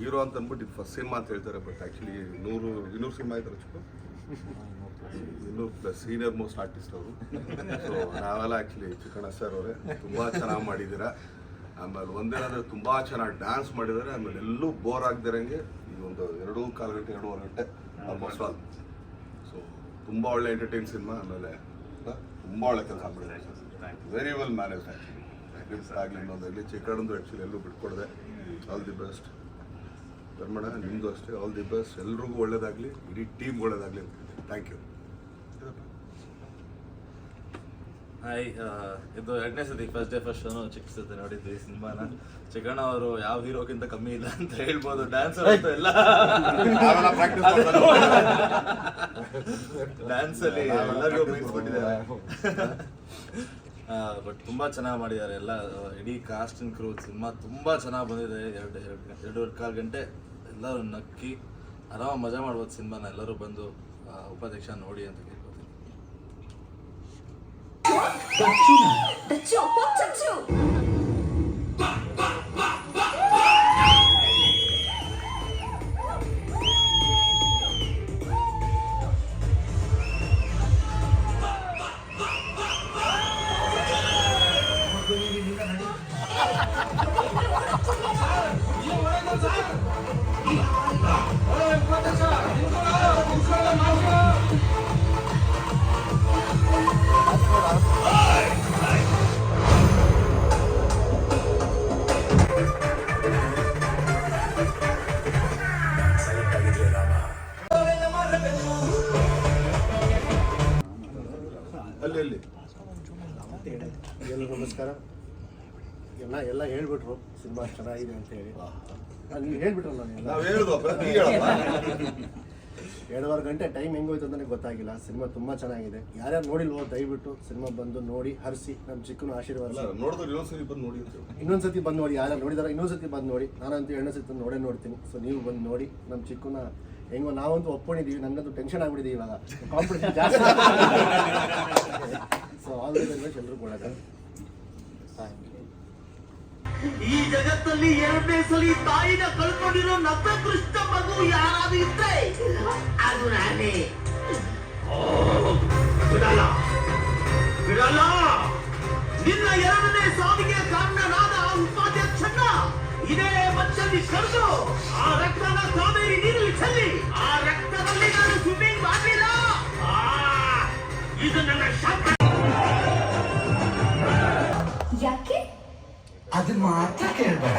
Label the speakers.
Speaker 1: Hero ಅಂತ ಅಂದ್ಬಿಟ್ಟು ಇದು ಫಸ್ಟ್ ಸಿನಿಮಾ ಅಂತ ಹೇಳ್ತಾರೆ ಬಟ್ ಆ್ಯಕ್ಚುಲಿ ನೂರು, ಇನ್ನೂರು ಸಿನಿಮಾ ಆಯ್ತಾರೆ ಚಿಕ್ಕು ಇನ್ನೂರು ಪ್ಲಸ್ ಸೀನಿಯರ್ ಮೋಸ್ಟ್ ಆರ್ಟಿಸ್ಟ್ ಅವರು. ಸೊ ನಾವೆಲ್ಲ ಆ್ಯಕ್ಚುಲಿ ಚಿಕ್ಕಣ್ಣ ಸರ್ ಅವರೇ, ತುಂಬ ಚೆನ್ನಾಗಿ ಮಾಡಿದ್ದೀರಾ. ಆಮೇಲೆ ಒಂದೇನಾದ್ರೆ ತುಂಬ ಚೆನ್ನಾಗಿ ಡ್ಯಾನ್ಸ್ ಮಾಡಿದ್ದಾರೆ, ಆಮೇಲೆ ಎಲ್ಲೂ ಬೋರ್ ಆಗದಿರಂಗೆ ಈ ಒಂದು ಎರಡು ಕಾಲು ಗಂಟೆ, ಎರಡೂವರೆ ಗಂಟೆ ಆಲ್ಮೋಸ್ಟ್ ಆಲ್ ಸೊ ತುಂಬ ಒಳ್ಳೆ ಎಂಟರ್ಟೈನ್ ಸಿನಿಮಾ ಆಮೇಲೆ ತುಂಬ ಒಳ್ಳೆ ಕೆಲಸ ಮಾಡಿದ್ದಾರೆ. ವೆರಿ ವೆಲ್ ಮ್ಯಾನೇಜ್ ಆ್ಯಕ್ಚುಲಿ ಆಗಲಿ ಇನ್ನೊಂದಾಗಲಿ ಚಿಕ್ಕಣ್ಣದು ಆ್ಯಕ್ಚುಲಿ ಎಲ್ಲೂ ಬಿಟ್ಕೊಡದೆ ಆಲ್ ದಿ ಬೆಸ್ಟ್ ಧರ್ಮಣ್ಣ ನಿಮ್ಮದು ಅಷ್ಟೇ. ಆಲ್ ದಿ ಬೆಸ್ಟ್ ಎಲ್ರಿಗೂ ಒಳ್ಳೇದಾಗಲಿ. ಇಡೀ ಟೀಮ್ ಒಳ್ಳೇದಾಗಲಿ ಥ್ಯಾಂಕ್ ಯು
Speaker 2: ಹಾಯ್ ಇದು ಎರಡನೇ ಸತಿ ಫಸ್ಟ್ ಡೇ ಫಸ್ಟ್ ಶೋನು ಚಿಕ್ಕ ಸತಿ ನೋಡಿದ್ವಿ ಸಿನಿಮಾನ. ಚಿಕ್ಕಣ್ಣ ಅವರು ಯಾವ ಹೀರೋಗಿಂತ ಕಮ್ಮಿ ಇಲ್ಲ ಅಂತ ಹೇಳ್ಬೋದು. ಡ್ಯಾನ್ಸರ್ ಎಲ್ಲ
Speaker 1: ನಾವೆಲ್ಲ ಪ್ರಾಕ್ಟೀಸ್
Speaker 2: ಡ್ಯಾನ್ಸ್ ಅಲ್ಲಿ ಎಲ್ಲರಿಗೂ ಮೀರಿಸ್ಬಿಟ್ಟಿದ್ದಾರೆ ಬಟ್ ತುಂಬಾ ಚೆನ್ನಾಗಿ ಮಾಡಿದ್ದಾರೆ ಎಲ್ಲ ಇಡೀ ಕಾಸ್ಟ್ ಅಂಡ್ ಕ್ರೂ ಸಿನಿಮಾ ತುಂಬಾ ಚೆನ್ನಾಗಿ ಬಂದಿದೆ. ಎರಡು ಎರಡು ಎರಡೂವರೆ ಕಾಲು ಗಂಟೆ. ಎಲ್ಲರೂ ನಕ್ಕಿ ಆರಾಮ ಮಜಾ ಮಾಡ್ಬೋದು ಸಿನಿಮಾನ. ಎಲ್ಲರೂ ಬಂದು ಉಪಾಧ್ಯಕ್ಷ ನೋಡಿ ಅಂತ ಕೇಳ್ಕೊತೀನಿ.
Speaker 1: ಅಲ್ಲಿ ಅಲ್ಲಿ.
Speaker 3: ಎಲ್ಲರಿಗೂ ನಮಸ್ಕಾರ. ಎಲ್ಲ ಎಲ್ಲ ಹೇಳ್ಬಿಟ್ರು ಸಿನಿಮಾ ಚೆನ್ನಾಗಿದೆ ಅಂತ ಹೇಳಿ. ನಾನು ಹೇಳ್ಬಿಟ್ರು ನಾನು ನೀವು ಎರಡೂವರೆ ಗಂಟೆ ಟೈಮ್ ಹೆಂಗೋಯ್ತು ಅಂತಲೇ ಗೊತ್ತಾಗಿಲ್ಲ. ಸಿನಿಮಾ ತುಂಬ ಚೆನ್ನಾಗಿದೆ. ಯಾರ್ಯಾರು ನೋಡಿಲ್ವೋ ದಯವಿಟ್ಟು ಸಿನಿಮಾ ಬಂದು ನೋಡಿ ಹರಿಸಿ ನಮ್ಮ ಚಿಕ್ಕನ ಆಶೀರ್ವಾದ.
Speaker 1: ನೋಡಿದ್ರೆ ಇನ್ನೊಂದ್ಸರಿ ಬಂದು ನೋಡಿ ಅಂತ.
Speaker 3: ಇನ್ನೊಂದ್ಸತಿ ಬಂದು ನೋಡಿ ಯಾರು ನೋಡಿದಾರೆ ಇನ್ನೊಂದ್ಸತಿ ಬಂದು ನೋಡಿ. ನಾನಂತೂ ಎರಡನೇ ಸತಿ ನೋಡೇ ನೋಡ್ತೀನಿ. ಸೊ ನೀವು ಬಂದು ನೋಡಿ ನಮ್ಮ ಚಿಕ್ಕನ ಹೆಂಗೋ ನಾವಂತೂ ಒಪ್ಕೊಂಡಿದ್ದೀವಿ ನನಗಂತೂ ಟೆನ್ಷನ್ ಆಗ್ಬಿಟ್ಟಿದೆ ಇವಾಗ. ಕಾಂಪಿಟೇಷನ್ ಜಾಸ್ತಿ ಸೊ ಆಲ್ ದಿ ಬೆಸ್ಟ್ ಎಲ್ರಿಗೂ ಒಳ್ಳೆಯದು
Speaker 4: ಈ ಜಗತ್ತಲ್ಲಿ ಎರಡನೇ ಸಲಿ ತಾಯಿನ ಕಳ್ಕೊಂಡಿರೋ ನತದೃಷ್ಟ ಮಗು ಯಾರಾದ್ರೂ ಇದ್ರೆ ನಾನೇ ಬಿಡಲ್ಲ ನಿನ್ನ ಎರಡನೇ ಸಾವಿಗೆ ಕಾರಣನಾದ ಆ ಉಪಾಧ್ಯಕ್ಷನ್ನ ಇದೇ ಮಚ್ಚಲ್ಲಿ ಕರೆದು ಆ ರಕ್ತನ ಕಾವೇರಿ ನೀರಲ್ಲಿ ಚೆಲ್ಲಿ ಆ ರಕ್ತದಲ್ಲಿ ನಾನು ಸ್ವಿಮ್ಮಿಂಗ್ ಮಾಡಲಿಲ್ಲ ಇದು ನನ್ನ ಶಾಪ
Speaker 5: ಯಾಕೆ?
Speaker 6: ಅದನ್ನ ಮಾತ್ರ ಕೇಳ್ಬೇಡ.